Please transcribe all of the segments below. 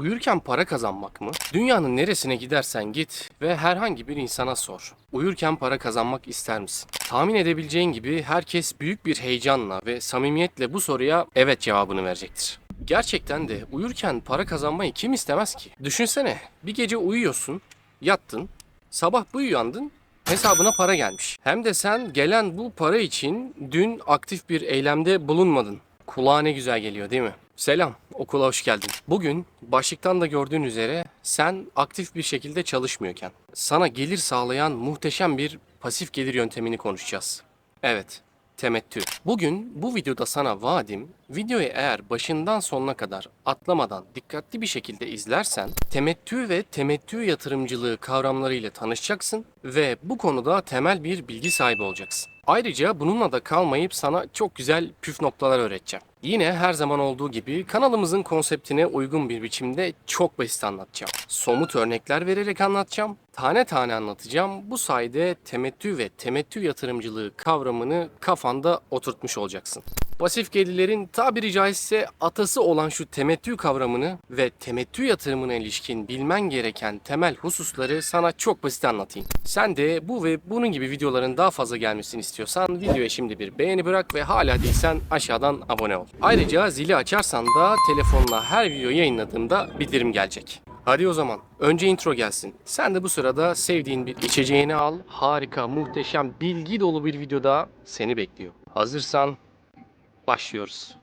Uyurken para kazanmak mı? Dünyanın neresine gidersen git ve herhangi bir insana sor. Uyurken para kazanmak ister misin? Tahmin edebileceğin gibi herkes büyük bir heyecanla ve samimiyetle bu soruya evet cevabını verecektir. Gerçekten de uyurken para kazanmayı kim istemez ki? Düşünsene bir gece uyuyorsun, yattın, sabah bir uyandın, hesabına para gelmiş. Hem de sen gelen bu para için dün aktif bir eylemde bulunmadın. Kulağa ne güzel geliyor değil mi? Selam, okula hoş geldin. Bugün başlıktan da gördüğün üzere sen aktif bir şekilde çalışmıyorken sana gelir sağlayan muhteşem bir pasif gelir yöntemini konuşacağız. Evet, temettü. Bugün bu videoda sana vaadim, videoyu eğer başından sonuna kadar atlamadan dikkatli bir şekilde izlersen temettü ve temettü yatırımcılığı kavramlarıyla tanışacaksın ve bu konuda temel bir bilgi sahibi olacaksın. Ayrıca bununla da kalmayıp sana çok güzel püf noktalar öğreteceğim. Yine her zaman olduğu gibi kanalımızın konseptine uygun bir biçimde çok basit anlatacağım. Somut örnekler vererek anlatacağım. Tane tane anlatacağım. Bu sayede temettü ve temettü yatırımcılığı kavramını kafanda oturtmuş olacaksın. Pasif gelirlerin tabiri caizse atası olan şu temettü kavramını ve temettü yatırımına ilişkin bilmen gereken temel hususları sana çok basit anlatayım. Sen de bu ve bunun gibi videoların daha fazla gelmesini istiyorsan videoya şimdi bir beğeni bırak ve hala değilsen aşağıdan abone ol. Ayrıca zili açarsan da telefonla her video yayınladığımda bildirim gelecek. Hadi o zaman önce intro gelsin. Sen de bu sırada sevdiğin bir içeceğini al. Harika, muhteşem, bilgi dolu bir videoda seni bekliyor. Hazırsan başlıyoruz.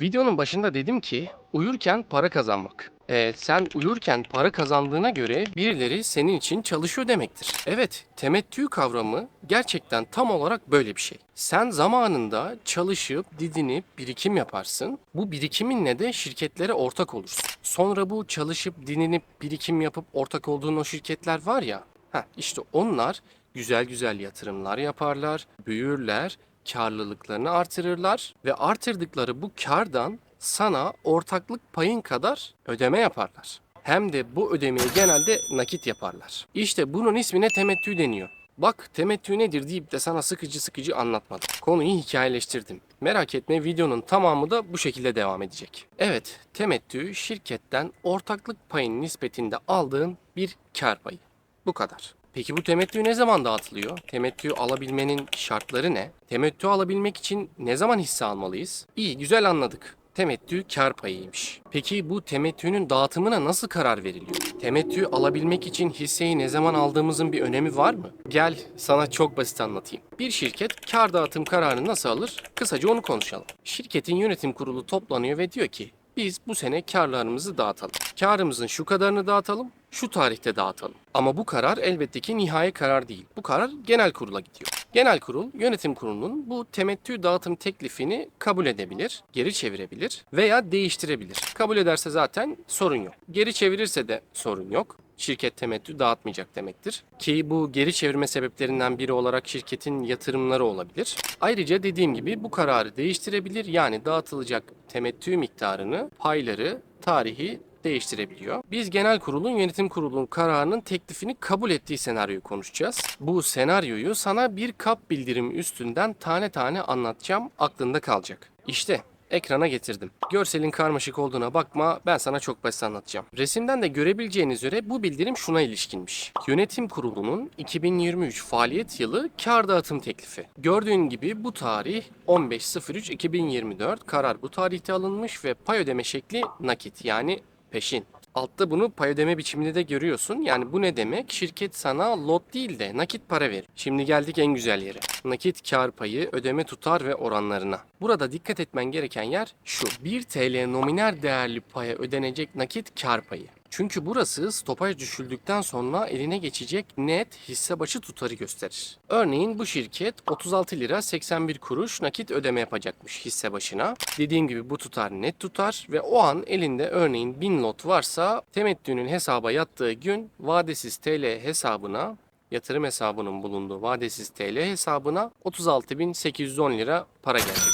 Videonun başında dedim ki uyurken para kazanmak. Ee, sen uyurken para kazandığına göre birileri senin için çalışıyor demektir. Evet, temettü kavramı gerçekten tam olarak böyle bir şey. Sen zamanında çalışıp, didinip, birikim yaparsın. Bu birikiminle de şirketlere ortak olursun. Sonra bu çalışıp, dinlenip, birikim yapıp ortak olduğun o şirketler var ya, heh, işte onlar güzel güzel yatırımlar yaparlar, büyürler, karlılıklarını artırırlar ve artırdıkları bu kardan sana ortaklık payın kadar ödeme yaparlar. Hem de bu ödemeyi genelde nakit yaparlar. İşte bunun ismine temettü deniyor. Bak temettü nedir deyip de sana sıkıcı sıkıcı anlatmadım. Konuyu hikayeleştirdim. Merak etme videonun tamamı da bu şekilde devam edecek. Evet temettü şirketten ortaklık payın nispetinde aldığın bir kar payı. Bu kadar. Peki bu temettü ne zaman dağıtılıyor? Temettü alabilmenin şartları ne? Temettü alabilmek için ne zaman hisse almalıyız? İyi, güzel anladık. Temettü kar payıymış. Peki bu temettünün dağıtımına nasıl karar veriliyor? Temettü alabilmek için hisseyi ne zaman aldığımızın bir önemi var mı? Gel sana çok basit anlatayım. Bir şirket kar dağıtım kararını nasıl alır? Kısaca onu konuşalım. Şirketin yönetim kurulu toplanıyor ve diyor ki biz bu sene karlarımızı dağıtalım. Karımızın şu kadarını dağıtalım, şu tarihte dağıtalım. Ama bu karar elbette ki nihai karar değil. Bu karar genel kurula gidiyor. Genel kurul yönetim kurulunun bu temettü dağıtım teklifini kabul edebilir, geri çevirebilir veya değiştirebilir. Kabul ederse zaten sorun yok. Geri çevirirse de sorun yok. Şirket temettü dağıtmayacak demektir. Ki bu geri çevirme sebeplerinden biri olarak şirketin yatırımları olabilir. Ayrıca dediğim gibi bu kararı değiştirebilir. Yani dağıtılacak temettü miktarını, payları, tarihi değiştirebiliyor. Biz genel kurulun yönetim kurulunun kararının teklifini kabul ettiği senaryoyu konuşacağız. Bu senaryoyu sana bir kap bildirim üstünden tane tane anlatacağım. Aklında kalacak. İşte ekrana getirdim. Görselin karmaşık olduğuna bakma ben sana çok basit anlatacağım. Resimden de görebileceğiniz üzere bu bildirim şuna ilişkinmiş. Yönetim kurulunun 2023 faaliyet yılı kar dağıtım teklifi. Gördüğün gibi bu tarih 15.03.2024 karar bu tarihte alınmış ve pay ödeme şekli nakit yani peşin. Altta bunu pay ödeme biçiminde de görüyorsun. Yani bu ne demek? Şirket sana lot değil de nakit para verir. Şimdi geldik en güzel yere. Nakit kar payı, ödeme tutar ve oranlarına. Burada dikkat etmen gereken yer şu. 1 TL nominal değerli paya ödenecek nakit kar payı. Çünkü burası stopaj düşüldükten sonra eline geçecek net hisse başı tutarı gösterir. Örneğin bu şirket 36 lira 81 kuruş nakit ödeme yapacakmış hisse başına. Dediğim gibi bu tutar net tutar ve o an elinde örneğin 1000 lot varsa temettünün hesaba yattığı gün vadesiz TL hesabına yatırım hesabının bulunduğu vadesiz TL hesabına 36.810 lira para gelecek.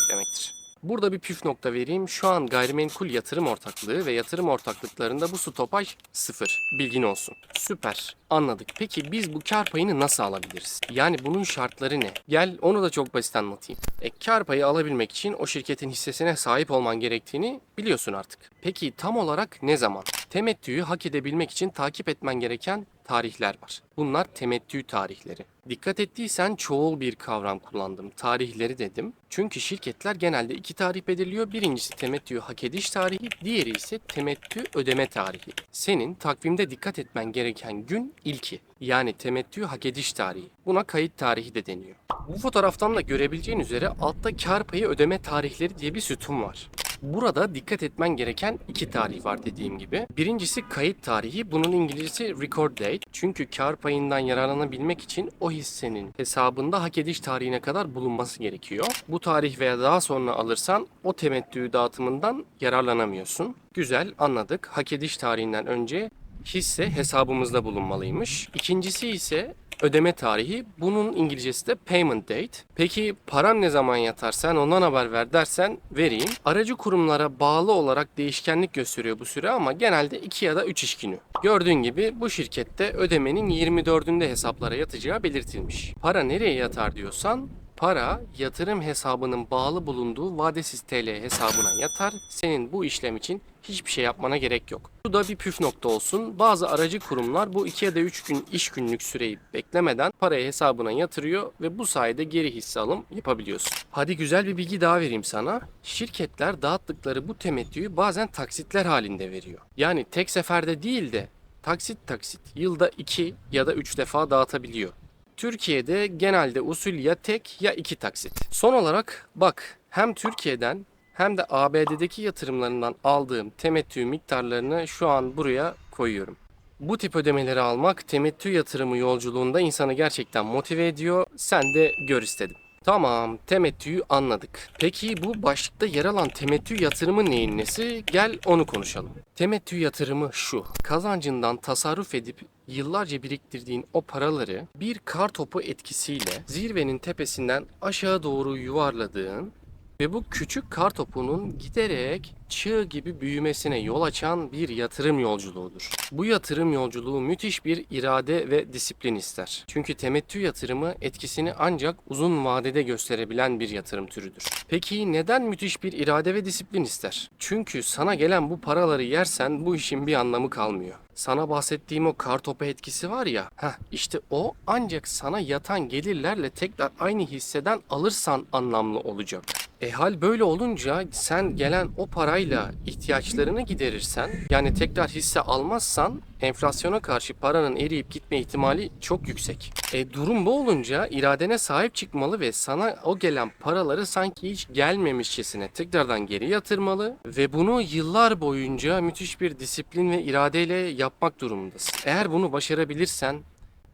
Burada bir püf nokta vereyim. Şu an gayrimenkul yatırım ortaklığı ve yatırım ortaklıklarında bu stopaj sıfır. Bilgin olsun. Süper. Anladık. Peki biz bu kar payını nasıl alabiliriz? Yani bunun şartları ne? Gel onu da çok basit anlatayım. E, kar payı alabilmek için o şirketin hissesine sahip olman gerektiğini biliyorsun artık. Peki tam olarak ne zaman? Temettüyü hak edebilmek için takip etmen gereken tarihler var. Bunlar temettü tarihleri. Dikkat ettiysen çoğul bir kavram kullandım. Tarihleri dedim. Çünkü şirketler genelde iki tarih belirliyor. Birincisi temettü hak ediş tarihi, diğeri ise temettü ödeme tarihi. Senin takvimde dikkat etmen gereken gün ilki. Yani temettü hak ediş tarihi. Buna kayıt tarihi de deniyor. Bu fotoğraftan da görebileceğin üzere altta kar payı ödeme tarihleri diye bir sütun var. Burada dikkat etmen gereken iki tarih var dediğim gibi. Birincisi kayıt tarihi. Bunun İngilizcesi record date. Çünkü kar payından yararlanabilmek için o hissenin hesabında hak ediş tarihine kadar bulunması gerekiyor. Bu tarih veya daha sonra alırsan o temettü dağıtımından yararlanamıyorsun. Güzel anladık. Hak ediş tarihinden önce hisse hesabımızda bulunmalıymış. İkincisi ise ödeme tarihi. Bunun İngilizcesi de payment date. Peki paran ne zaman yatar sen ondan haber ver dersen vereyim. Aracı kurumlara bağlı olarak değişkenlik gösteriyor bu süre ama genelde 2 ya da 3 iş günü. Gördüğün gibi bu şirkette ödemenin 24'ünde hesaplara yatacağı belirtilmiş. Para nereye yatar diyorsan Para yatırım hesabının bağlı bulunduğu vadesiz TL hesabına yatar. Senin bu işlem için hiçbir şey yapmana gerek yok. Bu da bir püf nokta olsun. Bazı aracı kurumlar bu 2 ya da 3 gün iş günlük süreyi beklemeden parayı hesabına yatırıyor ve bu sayede geri hisse alım yapabiliyorsun. Hadi güzel bir bilgi daha vereyim sana. Şirketler dağıttıkları bu temettüyü bazen taksitler halinde veriyor. Yani tek seferde değil de taksit taksit yılda 2 ya da 3 defa dağıtabiliyor. Türkiye'de genelde usul ya tek ya iki taksit. Son olarak bak hem Türkiye'den hem de ABD'deki yatırımlarından aldığım temettü miktarlarını şu an buraya koyuyorum. Bu tip ödemeleri almak temettü yatırımı yolculuğunda insanı gerçekten motive ediyor. Sen de gör istedim. Tamam, temettüyü anladık. Peki bu başlıkta yer alan temettü yatırımı neyin nesi? Gel onu konuşalım. Temettü yatırımı şu. Kazancından tasarruf edip yıllarca biriktirdiğin o paraları bir kar topu etkisiyle zirvenin tepesinden aşağı doğru yuvarladığın ve bu küçük kar topunun giderek çığ gibi büyümesine yol açan bir yatırım yolculuğudur. Bu yatırım yolculuğu müthiş bir irade ve disiplin ister. Çünkü temettü yatırımı etkisini ancak uzun vadede gösterebilen bir yatırım türüdür. Peki neden müthiş bir irade ve disiplin ister? Çünkü sana gelen bu paraları yersen bu işin bir anlamı kalmıyor. Sana bahsettiğim o kar topu etkisi var ya, heh, işte o ancak sana yatan gelirlerle tekrar aynı hisseden alırsan anlamlı olacak. E hal böyle olunca sen gelen o parayla ihtiyaçlarını giderirsen yani tekrar hisse almazsan enflasyona karşı paranın eriyip gitme ihtimali çok yüksek. E durum bu olunca iradene sahip çıkmalı ve sana o gelen paraları sanki hiç gelmemişçesine tekrardan geri yatırmalı ve bunu yıllar boyunca müthiş bir disiplin ve iradeyle yapmak durumundasın. Eğer bunu başarabilirsen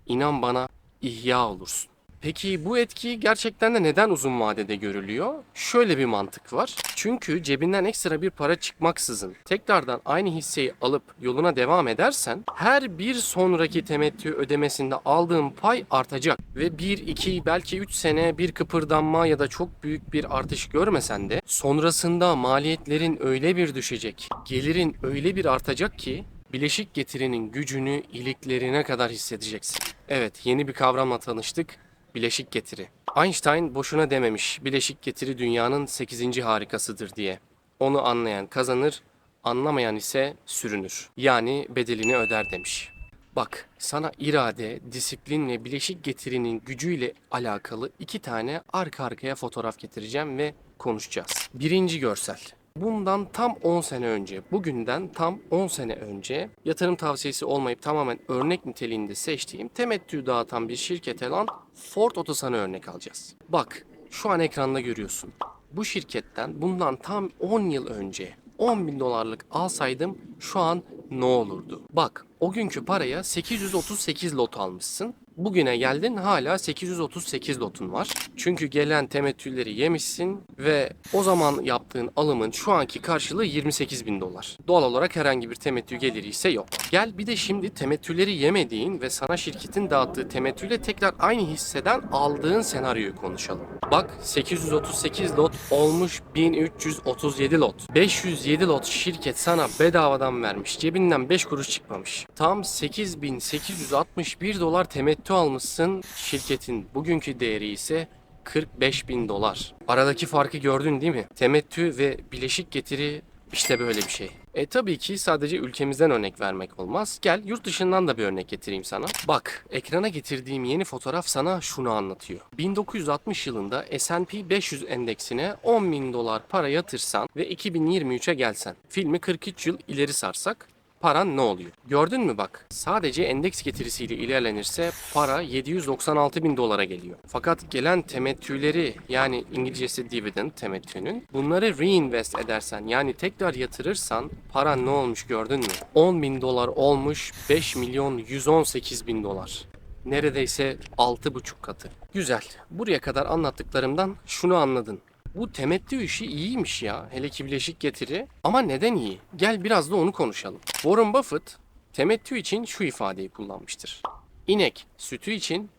inan bana ihya olursun. Peki bu etki gerçekten de neden uzun vadede görülüyor? Şöyle bir mantık var. Çünkü cebinden ekstra bir para çıkmaksızın tekrardan aynı hisseyi alıp yoluna devam edersen her bir sonraki temettü ödemesinde aldığın pay artacak ve 1 2 belki 3 sene bir kıpırdanma ya da çok büyük bir artış görmesen de sonrasında maliyetlerin öyle bir düşecek, gelirin öyle bir artacak ki bileşik getirinin gücünü iliklerine kadar hissedeceksin. Evet, yeni bir kavramla tanıştık. Bileşik getiri. Einstein boşuna dememiş bileşik getiri dünyanın 8. harikasıdır diye. Onu anlayan kazanır, anlamayan ise sürünür. Yani bedelini öder demiş. Bak sana irade, disiplinle bileşik getirinin gücüyle alakalı iki tane arka arkaya fotoğraf getireceğim ve konuşacağız. Birinci görsel. Bundan tam 10 sene önce, bugünden tam 10 sene önce yatırım tavsiyesi olmayıp tamamen örnek niteliğinde seçtiğim temettü dağıtan bir şirkete lan Ford Otosan'ı örnek alacağız. Bak şu an ekranda görüyorsun. Bu şirketten bundan tam 10 yıl önce 10 bin dolarlık alsaydım şu an ne olurdu? Bak o günkü paraya 838 lot almışsın. Bugüne geldin hala 838 lotun var. Çünkü gelen temettüleri yemişsin ve o zaman yaptığın alımın şu anki karşılığı 28 bin dolar. Doğal olarak herhangi bir temettü geliri ise yok. Gel bir de şimdi temettüleri yemediğin ve sana şirketin dağıttığı temettüyle tekrar aynı hisseden aldığın senaryoyu konuşalım. Bak 838 lot olmuş 1337 lot. 507 lot şirket sana bedavadan vermiş. Cebinden 5 kuruş çıkmamış. Tam 8861 dolar temettü almışsın. Şirketin bugünkü değeri ise 45 bin dolar. Aradaki farkı gördün değil mi? Temettü ve bileşik getiri işte böyle bir şey. E tabii ki sadece ülkemizden örnek vermek olmaz. Gel yurt dışından da bir örnek getireyim sana. Bak ekrana getirdiğim yeni fotoğraf sana şunu anlatıyor. 1960 yılında S&P 500 endeksine 10 bin dolar para yatırsan ve 2023'e gelsen. Filmi 43 yıl ileri sarsak paran ne oluyor? Gördün mü bak sadece endeks getirisiyle ilerlenirse para 796 bin dolara geliyor. Fakat gelen temettüleri yani İngilizcesi dividend temettünün bunları reinvest edersen yani tekrar yatırırsan paran ne olmuş gördün mü? 10 bin dolar olmuş 5 milyon 118 bin dolar. Neredeyse 6,5 katı. Güzel. Buraya kadar anlattıklarımdan şunu anladın. Bu temettü işi iyiymiş ya. Hele ki bileşik getiri. Ama neden iyi? Gel biraz da onu konuşalım. Warren Buffett temettü için şu ifadeyi kullanmıştır. İnek sütü için,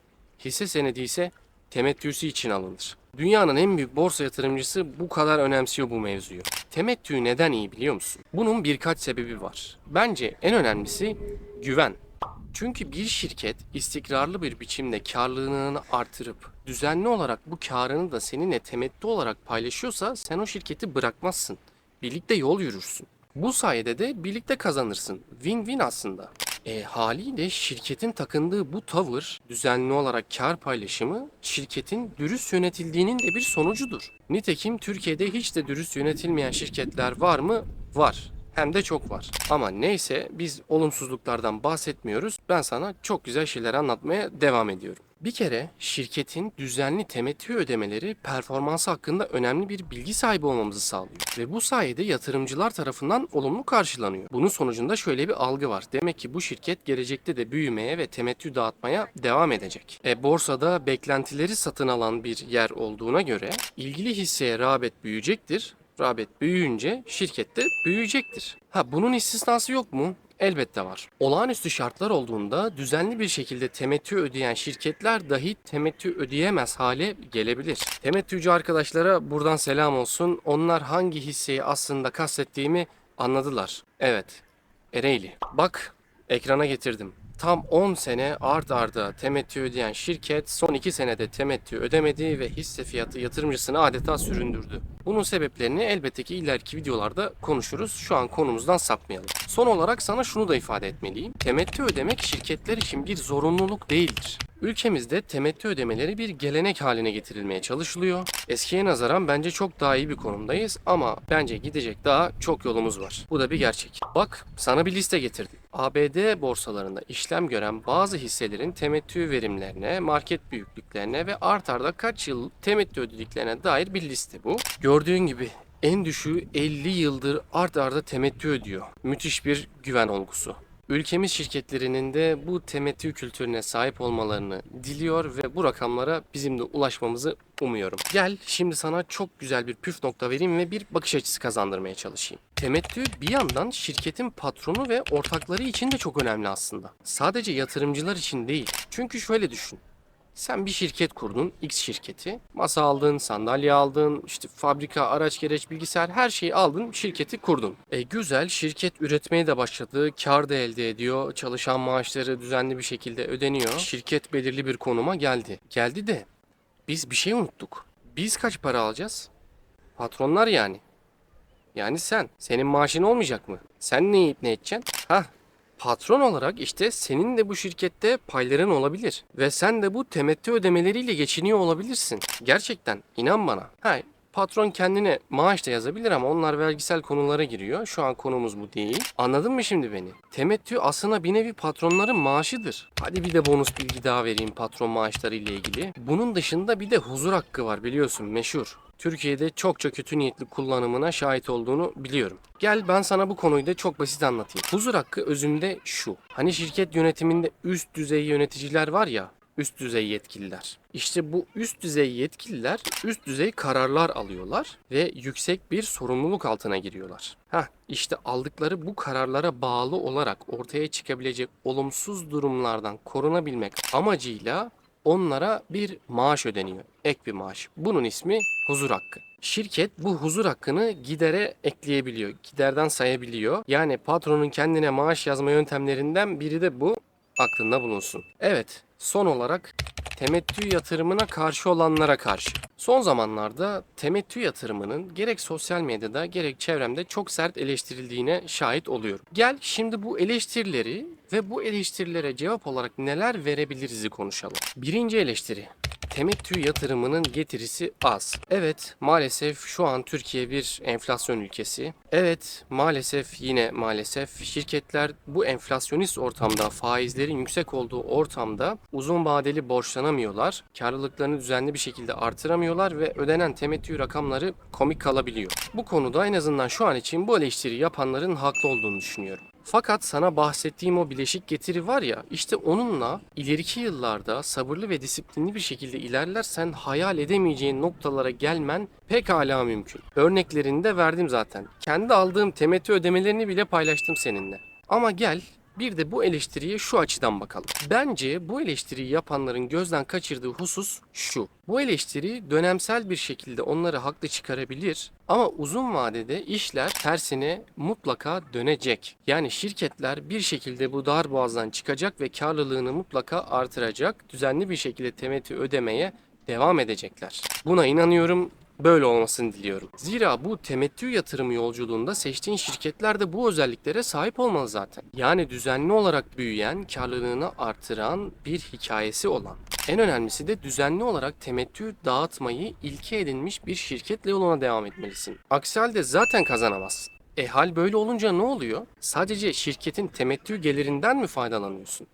hisse senedi ise temettüsü için alınır. Dünyanın en büyük borsa yatırımcısı bu kadar önemsiyor bu mevzuyu. Temettü neden iyi biliyor musun? Bunun birkaç sebebi var. Bence en önemlisi güven. Çünkü bir şirket istikrarlı bir biçimde karlılığını artırıp düzenli olarak bu karını da seninle temettü olarak paylaşıyorsa sen o şirketi bırakmazsın. Birlikte yol yürürsün. Bu sayede de birlikte kazanırsın. Win-win aslında. E, haliyle şirketin takındığı bu tavır, düzenli olarak kar paylaşımı, şirketin dürüst yönetildiğinin de bir sonucudur. Nitekim Türkiye'de hiç de dürüst yönetilmeyen şirketler var mı? Var. Hem de çok var. Ama neyse biz olumsuzluklardan bahsetmiyoruz. Ben sana çok güzel şeyler anlatmaya devam ediyorum. Bir kere şirketin düzenli temettü ödemeleri performansı hakkında önemli bir bilgi sahibi olmamızı sağlıyor. Ve bu sayede yatırımcılar tarafından olumlu karşılanıyor. Bunun sonucunda şöyle bir algı var. Demek ki bu şirket gelecekte de büyümeye ve temettü dağıtmaya devam edecek. E, borsada beklentileri satın alan bir yer olduğuna göre ilgili hisseye rağbet büyüyecektir Rağbet büyüyünce şirket de büyüyecektir. Ha bunun istisnası yok mu? Elbette var. Olağanüstü şartlar olduğunda düzenli bir şekilde temettü ödeyen şirketler dahi temettü ödeyemez hale gelebilir. Temettücü arkadaşlara buradan selam olsun. Onlar hangi hisseyi aslında kastettiğimi anladılar. Evet, Ereğli. Bak, ekrana getirdim. Tam 10 sene art arda temettü ödeyen şirket son 2 senede temettü ödemedi ve hisse fiyatı yatırımcısını adeta süründürdü. Bunun sebeplerini elbette ki ileriki videolarda konuşuruz. Şu an konumuzdan sapmayalım. Son olarak sana şunu da ifade etmeliyim. Temettü ödemek şirketler için bir zorunluluk değildir. Ülkemizde temettü ödemeleri bir gelenek haline getirilmeye çalışılıyor. Eskiye nazaran bence çok daha iyi bir konumdayız ama bence gidecek daha çok yolumuz var. Bu da bir gerçek. Bak sana bir liste getirdim. ABD borsalarında işlem gören bazı hisselerin temettü verimlerine, market büyüklüklerine ve art arda kaç yıl temettü ödediklerine dair bir liste bu. Gördüğün gibi en düşüğü 50 yıldır art arda temettü ödüyor. Müthiş bir güven olgusu. Ülkemiz şirketlerinin de bu temettü kültürüne sahip olmalarını diliyor ve bu rakamlara bizim de ulaşmamızı umuyorum. Gel şimdi sana çok güzel bir püf nokta vereyim ve bir bakış açısı kazandırmaya çalışayım. Temettü bir yandan şirketin patronu ve ortakları için de çok önemli aslında. Sadece yatırımcılar için değil. Çünkü şöyle düşün. Sen bir şirket kurdun, X şirketi. Masa aldın, sandalye aldın, işte fabrika, araç, gereç, bilgisayar her şeyi aldın, şirketi kurdun. E güzel, şirket üretmeye de başladı, kar da elde ediyor, çalışan maaşları düzenli bir şekilde ödeniyor. Şirket belirli bir konuma geldi. Geldi de biz bir şey unuttuk. Biz kaç para alacağız? Patronlar yani. Yani sen. Senin maaşın olmayacak mı? Sen neyi ikna edeceksin? Hah Patron olarak işte senin de bu şirkette payların olabilir. Ve sen de bu temettü ödemeleriyle geçiniyor olabilirsin. Gerçekten inan bana. Ha, patron kendine maaş da yazabilir ama onlar vergisel konulara giriyor. Şu an konumuz bu değil. Anladın mı şimdi beni? Temettü aslında bir nevi patronların maaşıdır. Hadi bir de bonus bilgi daha vereyim patron maaşları ile ilgili. Bunun dışında bir de huzur hakkı var biliyorsun meşhur. Türkiye'de çokça kötü niyetli kullanımına şahit olduğunu biliyorum. Gel ben sana bu konuyu da çok basit anlatayım. Huzur hakkı özünde şu. Hani şirket yönetiminde üst düzey yöneticiler var ya, üst düzey yetkililer. İşte bu üst düzey yetkililer üst düzey kararlar alıyorlar ve yüksek bir sorumluluk altına giriyorlar. Heh, işte aldıkları bu kararlara bağlı olarak ortaya çıkabilecek olumsuz durumlardan korunabilmek amacıyla onlara bir maaş ödeniyor. Ek bir maaş. Bunun ismi huzur hakkı. Şirket bu huzur hakkını gidere ekleyebiliyor. Giderden sayabiliyor. Yani patronun kendine maaş yazma yöntemlerinden biri de bu. Aklında bulunsun. Evet, son olarak temettü yatırımına karşı olanlara karşı. Son zamanlarda temettü yatırımının gerek sosyal medyada gerek çevremde çok sert eleştirildiğine şahit oluyorum. Gel şimdi bu eleştirileri ve bu eleştirilere cevap olarak neler verebiliriz'i konuşalım. Birinci eleştiri. Temettü yatırımının getirisi az. Evet, maalesef şu an Türkiye bir enflasyon ülkesi. Evet, maalesef yine maalesef şirketler bu enflasyonist ortamda, faizlerin yüksek olduğu ortamda uzun vadeli borçlanamıyorlar. Karlılıklarını düzenli bir şekilde artıramıyorlar ve ödenen temettü rakamları komik kalabiliyor. Bu konuda en azından şu an için bu eleştiri yapanların haklı olduğunu düşünüyorum. Fakat sana bahsettiğim o bileşik getiri var ya işte onunla ileriki yıllarda sabırlı ve disiplinli bir şekilde ilerlersen hayal edemeyeceğin noktalara gelmen pekala mümkün. Örneklerini de verdim zaten. Kendi aldığım temettü ödemelerini bile paylaştım seninle. Ama gel bir de bu eleştiriye şu açıdan bakalım. Bence bu eleştiriyi yapanların gözden kaçırdığı husus şu. Bu eleştiri dönemsel bir şekilde onları haklı çıkarabilir ama uzun vadede işler tersine mutlaka dönecek. Yani şirketler bir şekilde bu dar boğazdan çıkacak ve karlılığını mutlaka artıracak. Düzenli bir şekilde temettü ödemeye devam edecekler. Buna inanıyorum böyle olmasını diliyorum. Zira bu temettü yatırımı yolculuğunda seçtiğin şirketler de bu özelliklere sahip olmalı zaten. Yani düzenli olarak büyüyen, karlılığını artıran bir hikayesi olan. En önemlisi de düzenli olarak temettü dağıtmayı ilke edinmiş bir şirketle yoluna devam etmelisin. Aksi halde zaten kazanamazsın. E hal böyle olunca ne oluyor? Sadece şirketin temettü gelirinden mi faydalanıyorsun?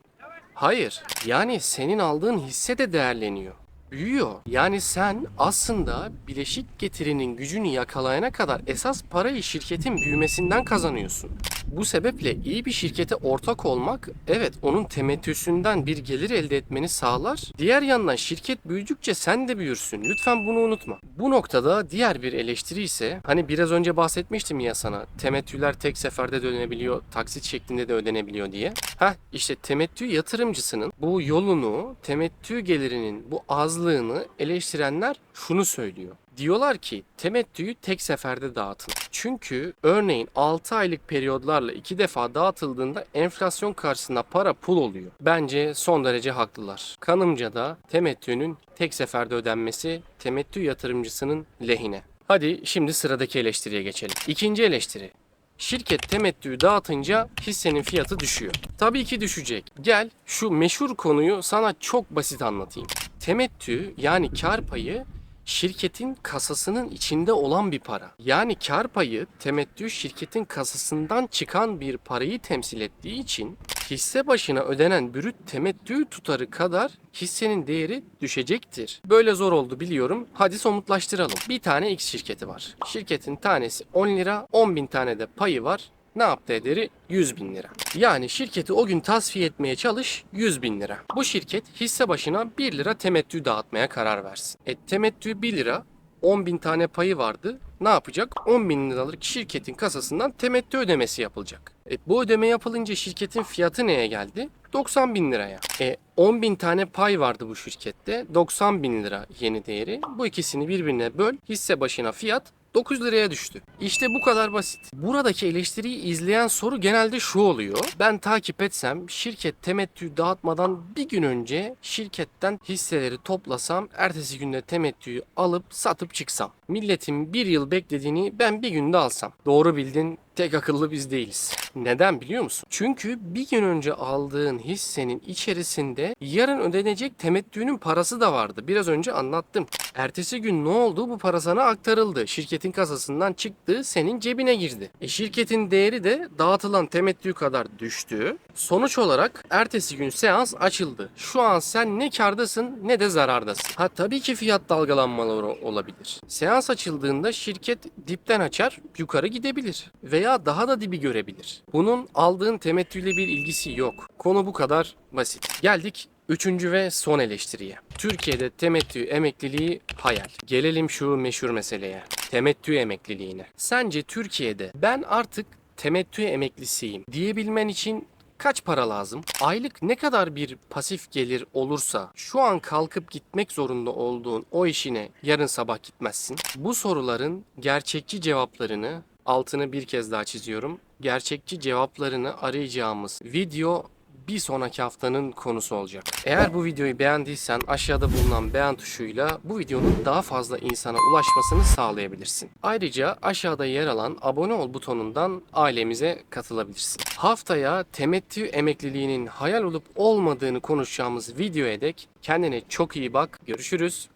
Hayır. Yani senin aldığın hisse de değerleniyor büyüyor. Yani sen aslında bileşik getirinin gücünü yakalayana kadar esas parayı şirketin büyümesinden kazanıyorsun. Bu sebeple iyi bir şirkete ortak olmak evet onun temettüsünden bir gelir elde etmeni sağlar. Diğer yandan şirket büyüdükçe sen de büyürsün. Lütfen bunu unutma. Bu noktada diğer bir eleştiri ise hani biraz önce bahsetmiştim ya sana temettüler tek seferde de ödenebiliyor, taksit şeklinde de ödenebiliyor diye. Heh işte temettü yatırımcısının bu yolunu, temettü gelirinin bu azlığını eleştirenler şunu söylüyor. Diyorlar ki temettüyü tek seferde dağıtın. Çünkü örneğin 6 aylık periyodlarla iki defa dağıtıldığında enflasyon karşısında para pul oluyor. Bence son derece haklılar. Kanımca da temettünün tek seferde ödenmesi temettü yatırımcısının lehine. Hadi şimdi sıradaki eleştiriye geçelim. İkinci eleştiri. Şirket temettüyü dağıtınca hissenin fiyatı düşüyor. Tabii ki düşecek. Gel şu meşhur konuyu sana çok basit anlatayım. Temettü yani kar payı şirketin kasasının içinde olan bir para. Yani kar payı temettü şirketin kasasından çıkan bir parayı temsil ettiği için hisse başına ödenen brüt temettü tutarı kadar hissenin değeri düşecektir. Böyle zor oldu biliyorum. Hadi somutlaştıralım. Bir tane X şirketi var. Şirketin tanesi 10 lira, 10 bin tane de payı var. Ne yaptı ederi? 100 bin lira. Yani şirketi o gün tasfiye etmeye çalış 100 bin lira. Bu şirket hisse başına 1 lira temettü dağıtmaya karar versin. E temettü 1 lira 10 bin tane payı vardı. Ne yapacak? 10 bin liralık şirketin kasasından temettü ödemesi yapılacak. E, bu ödeme yapılınca şirketin fiyatı neye geldi? 90 bin liraya. E, 10 bin tane pay vardı bu şirkette. 90 bin lira yeni değeri. Bu ikisini birbirine böl. Hisse başına fiyat 9 liraya düştü. İşte bu kadar basit. Buradaki eleştiriyi izleyen soru genelde şu oluyor. Ben takip etsem şirket temettü dağıtmadan bir gün önce şirketten hisseleri toplasam ertesi günde temettüyü alıp satıp çıksam. Milletin bir yıl beklediğini ben bir günde alsam. Doğru bildin tek akıllı biz değiliz. Neden biliyor musun? Çünkü bir gün önce aldığın hissenin içerisinde yarın ödenecek temettünün parası da vardı. Biraz önce anlattım. Ertesi gün ne oldu? Bu para sana aktarıldı. Şirketin kasasından çıktı, senin cebine girdi. E şirketin değeri de dağıtılan temettü kadar düştü. Sonuç olarak ertesi gün seans açıldı. Şu an sen ne kardasın ne de zarardasın. Ha tabii ki fiyat dalgalanmaları olabilir. Seans açıldığında şirket dipten açar, yukarı gidebilir veya daha da dibi görebilir. Bunun aldığın temettüyle bir ilgisi yok. Konu bu kadar basit. Geldik Üçüncü ve son eleştiriye. Türkiye'de temettü emekliliği hayal. Gelelim şu meşhur meseleye. Temettü emekliliğine. Sence Türkiye'de ben artık temettü emeklisiyim diyebilmen için kaç para lazım? Aylık ne kadar bir pasif gelir olursa şu an kalkıp gitmek zorunda olduğun o işine yarın sabah gitmezsin. Bu soruların gerçekçi cevaplarını altını bir kez daha çiziyorum. Gerçekçi cevaplarını arayacağımız video bir sonraki haftanın konusu olacak. Eğer bu videoyu beğendiysen aşağıda bulunan beğen tuşuyla bu videonun daha fazla insana ulaşmasını sağlayabilirsin. Ayrıca aşağıda yer alan abone ol butonundan ailemize katılabilirsin. Haftaya temettü emekliliğinin hayal olup olmadığını konuşacağımız videoya dek kendine çok iyi bak. Görüşürüz.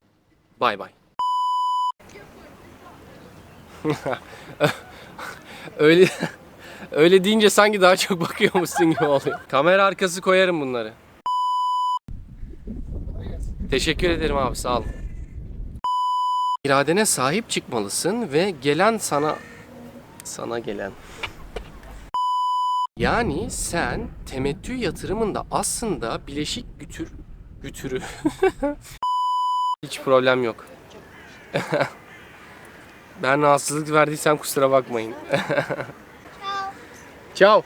Bay bay. Öyle öyle deyince sanki daha çok bakıyormuşsun gibi oluyor. Kamera arkası koyarım bunları. Teşekkür ederim abi sağ ol. İradene sahip çıkmalısın ve gelen sana sana gelen. Yani sen temettü yatırımında aslında bileşik gütür gütürü hiç problem yok. ben rahatsızlık verdiysem kusura bakmayın. Ciao.